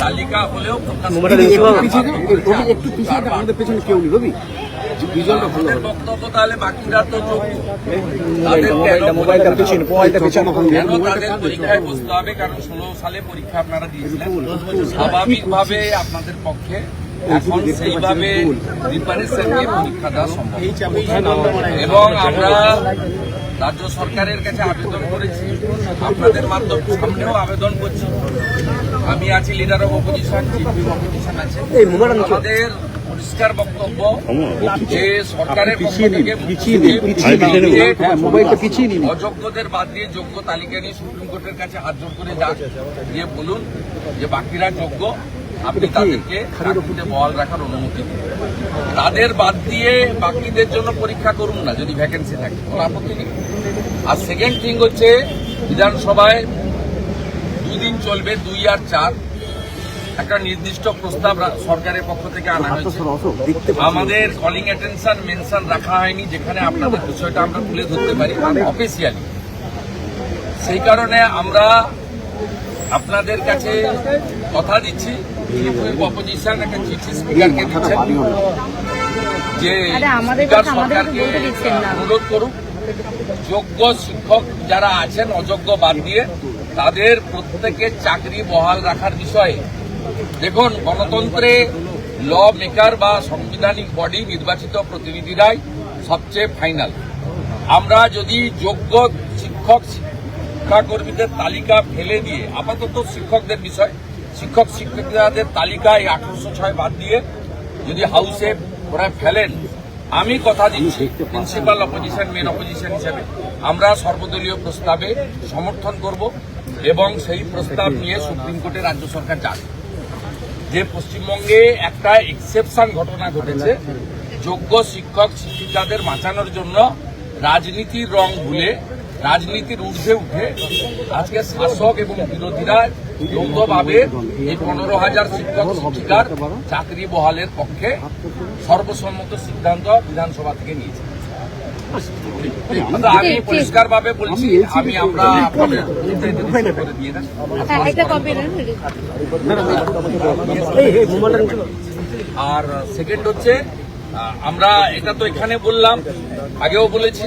তালিকা হলেও বক্তব্য তাহলে বাকিরা তো কেন তাদের পরীক্ষায় বসতে হবে কারণ ষোলো সালে পরীক্ষা আপনারা দিয়েছিলেন। স্বাভাবিকভাবে আপনাদের পক্ষে এখন সেইভাবে প্রিপারেশন নিয়ে পরীক্ষা দেওয়া সম্ভব। এবং আমরা রাজ্য সরকারের কাছে আবেদন করেছি আপনাদের মাধ্যমে সামনেও আবেদন করছি। আমি আছি leader of opposition chief opposition আছে। আমাদের পরিষ্কার বক্তব্য যে সরকারের। হ্যাঁ। অযোগ্যদের বাদ দিয়ে যোগ্য তালিকা নিয়ে সুপ্রিম কোর্টের কাছে হাত জোর করে যান। দিয়ে বলুন যে বাকিরা যোগ্য আপনি তাদেরকে চাকরিতে বহাল রাখার অনুমতি দিন। তাদের বাদ দিয়ে বাকিদের জন্য পরীক্ষা করুন না যদি ভ্যাকেন্সি থাকে। কোনো আপত্তি নেই। আর সেকেন্ড থিং হচ্ছে বিধানসভায় দুদিন চলবে দুই আর চার। একটা নির্দিষ্ট প্রস্তাব সরকারের পক্ষ থেকে আনা হয়েছে। আমাদের কলিং অ্যাটেনশন মেনশন রাখা হয়নি যেখানে আপনাদের বিষয়টা আমরা তুলে ধরতে পারি অফিসিয়ালি সেই কারণে আমরা আপনাদের কাছে কথা দিচ্ছি অপোজিশন একটা চিঠি স্পিকারকে দিচ্ছেন যে স্পিকার সরকারকে। অনুরোধ করুক যোগ্য শিক্ষক যারা আছেন অযোগ্য বাদ দিয়ে তাদের প্রত্যেকের চাকরি বহাল রাখার বিষয়ে। দেখুন গণতন্ত্রে ল মেকার বা সাংবিধানিক বডি নির্বাচিত প্রতিনিধিরাই সবচেয়ে ফাইনাল আমরা যদি যোগ্য শিক্ষক শিক্ষাকর্মীদের তালিকা ফেলে দিয়ে আপাতত শিক্ষকদের বিষয়, শিক্ষক শিক্ষিকাদের তালিকায় আঠারোশো ছয় বাদ দিয়ে যদি হাউসে ওরা ফেলেন, আমি কথা দিচ্ছি প্রিন্সিপাল অপোজিশন মেন অপোজিশন হিসেবে। আমরা সর্বদলীয় প্রস্তাবে সমর্থন করব এবং সেই প্রস্তাব নিয়ে সুপ্রিম কোর্টে রাজ্য সরকার যাবে। যে পশ্চিমবঙ্গে একটা এক্সেপশন ঘটনা ঘটেছে, যোগ্য শিক্ষক, শিক্ষিকাদের বাঁচানোর জন্য রাজনীতির রং ভুলে রাজনীতির ঊর্ধ্বে উঠে আজকে শাসক এবং বিরোধীরা যৌথভাবে এই পনেরো হাজার শিক্ষক শিক্ষিকার চাকরি বহালের পক্ষে সর্বসম্মত সিদ্ধান্ত বিধানসভা থেকে নিয়েছে। আমি পরিষ্কার ভাবে বলছি আমি আমরা হ্যাঁ কপি নেন আর সেকেন্ড হচ্ছে আমরা এটা তো এখানে বললাম আগেও বলেছি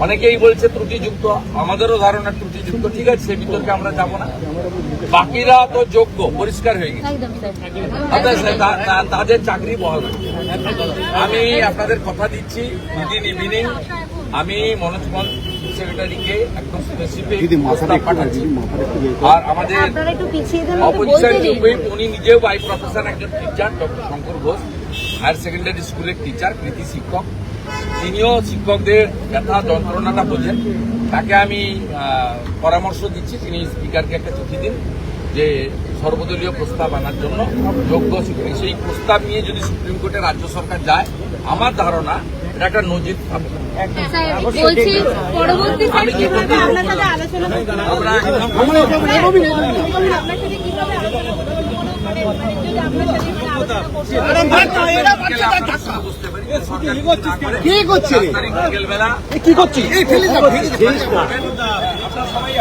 অনেকেই বলছে ত্রুটিযুক্ত আমাদেরও ধারণা ত্রুটিযুক্ত ঠিক আছে সে বিতর্কে আমরা যাব না। বাকিরা তো যোগ্য পরিষ্কার হয়ে গেছে। তা- তাদের চাকরি বহাল। আমি আপনাদের কথা দিচ্ছি উইদিন ইভিনিং। আমি মনোজ পন্ত সেক্রেটারিকে একদম স্পেসিফিক প্রস্তাব পাঠাচ্ছি। আর আমাদের আপনারা একটু পিছিয়ে দেন একটু অপোজিশন বলতে উনি নিজেও বাই প্রফেশন একজন teacher doctor Shankar Ghosh higher secondary স্কুলের টিচার কৃতি শিক্ষক। তিনিও শিক্ষকদের ব্যথা যন্ত্রণাটা বোঝেন। তাকে আমি পরামর্শ দিচ্ছি তিনি স্পিকারকে একটা চিঠি দিন যে সর্বদলীয় প্রস্তাব আনার জন্য যোগ্য শিক্ষক। সেই প্রস্তাব নিয়ে যদি সুপ্রিম কোর্টে রাজ্য সরকার যায় আমার ধারণা এটা একটা নজির পাবে স্যার বলছি পরবর্তী স্যার আমি কি কীভাবে বলতে আপনার সাথে আলোচনা করতে হবে? আমরা আপনার সাথে কীভাবে আলোচনা করতে হবে? মানে মানে যদি আপনার সাথে কীভাবে আলোচনা করতে হবে? বুঝতে পারি যে সরকার কিছু না করে কে করছে তারিখ কি করছিস এই ফেলে দাও ফেলে দাও। আপনারা সবাই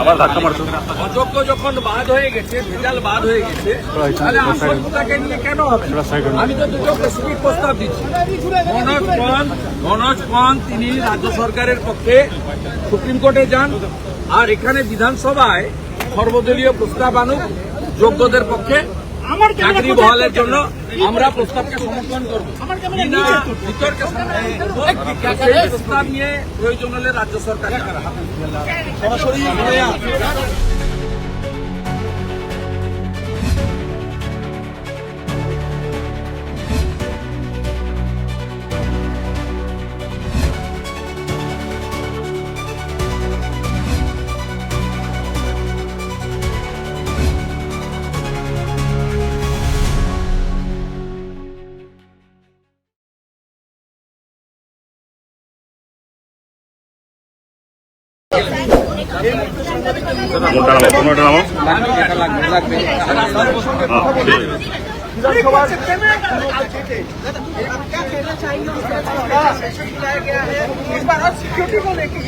আবার ধাক্কা মারছো? অযোগ্য যখন বাদ হয়ে গেছে ভেজাল বাদ হয়ে গেছে তাহলে আসলটাকে নিয়ে কেন হবে? আমি তো দুটো প্রস্তাব দিচ্ছি। মনোজ পন্ত মনোজ পন্ত তিনি রাজ্য সরকারের পক্ষে সুপ্রিম কোর্টে যান আর এখানে বিধানসভায় সর্বদলীয় প্রস্তাব আনুক যোগ্যদের পক্ষে। চাকরি বহালের জন্য আমরা প্রস্তাবকে সমর্থন করব। প্রস্তাব নিয়ে প্রয়োজন হলে রাজ্য সরকার সরাসরি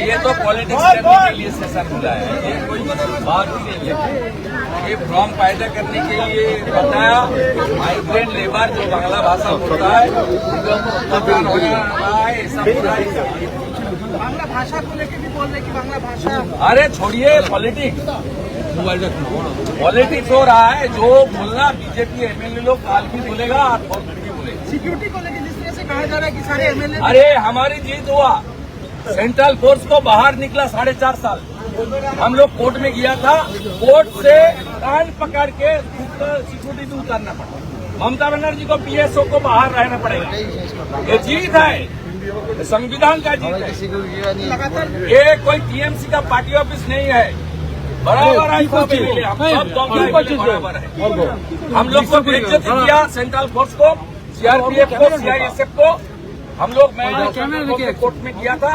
ये तो पॉलिटिक्स करने के लिए सेशन खुला है। ये कोई बात ही नहीं है ये फॉर्म पैदा करने के लिए बताया माइग्रेंट लेबर जो बांग्ला भाषा बोलता है ऐसा ही- बांग्ला भाषा को लेके भी बोल रहे कि बांग्ला भाषा अरे छोड़िए पॉलिटिक्स पॉलिटिक्स हो रहा है जो बोलना बीजेपी एमएलए लोग काल भी बोलेगा और बहुत भी बोलेगा सिक्योरिटी को लेकर जिस तरह से कहा जा रहा है कि सारे एमएलए अरे हमारी जीत हुआ सेंट्रल फोर्स को बाहर निकला साढ़े चार साल हम लोग कोर्ट में गया था। कोर्ट से कान पकड़ के सिक्योरिटी भी उतारना पड़ा। ममता बनर्जी को पीएसओ को बाहर रहना पड़ेगा। ये जीत है। संविधान का जीत है। ये कोई टीएमसी का पार्टी ऑफ़िस नहीं है। बराबर है बराबर है। हम लोग को बेइज्जत किया सेंट्रल फोर्स को सीआरपीएफ को सीआईएसएफ को। हम लोग मैं कोर्ट में किया था।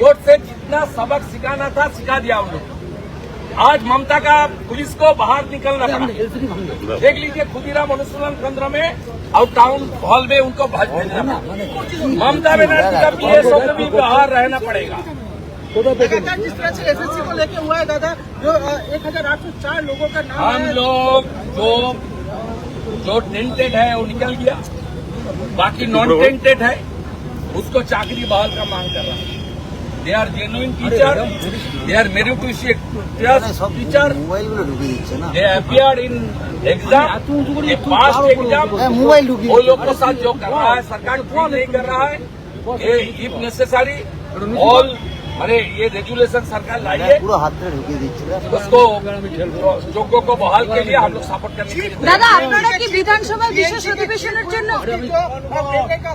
कोर्ट से जितना सबक सिखाना था सिखा दिया हम लोग। आज ममता का पुलिस को बाहर निकलना पड़ा देख लीजिए खुदीराम अनुसूलन केंद्र में और टाउन हॉल में उनको भज भेजना पड़ा। ममता बनर्जी का पीएसओ को भी बाहर रहना पड़ेगा। जिस तरह से एसएससी को लेके हुआ है दादा जो एक हज़ार आठ सौ चार लोगों का नाम हम लोग जो जो टेंटेड है वो निकल गया। बाकी नॉन टेंटेड है उसको चाकरी बहाल का मांग कर रहा है। they are genuine teacher they are meritorious teacher মোবাইলগুলো ঢুকিয়ে দিচ্ছে না दे अपियर इन एग्जाम ये पास्ट एग्जाम মোবাইল ঢুকিয়ে वो लोग के साथ जो कर रहा है सरकार क्यों नहीं कर रहा है ये इफ नेसेसरी ऑल अरे ये रेगुलेशन सरकार लाई है পুরো হাত ধরে ঢুকিয়ে দিচ্ছে उसको যোগ্য को बहाल के लिए हम लोग सपोर्ट करने के लिए तैयार দাদা আপনারা কি বিধানসভা বিশেষ অধিবেশনের জন্য जो बेटे का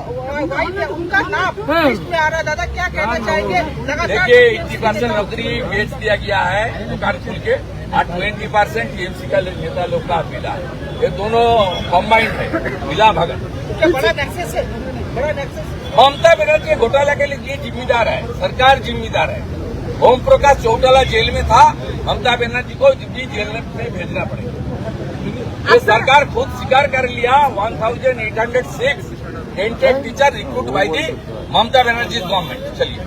वाइफ है उनका नाम लिस्ट में आ रहा है दादा देखिए एट्टी परसेंट नौकरी बेच दिया गया है दुकान खुल के और ट्वेंटी परसेंट टीएमसी का नेता लोग का मिला। है ये दोनों कम्बाइंड है मिला भगत। है? ममता बनर्जी घोटाला के लिए जिम्मेदार है सरकार जिम्मेदार है। ओम प्रकाश चौटाला जेल में था ममता बनर्जी को भी जेल में भेजना पड़ेगा। ये सरकार खुद स्वीकार कर लिया one thousand eight hundred six tainted teacher recruit by the Mamata ব্যানার্জির গভর্নমেন্ট চলিয়ে।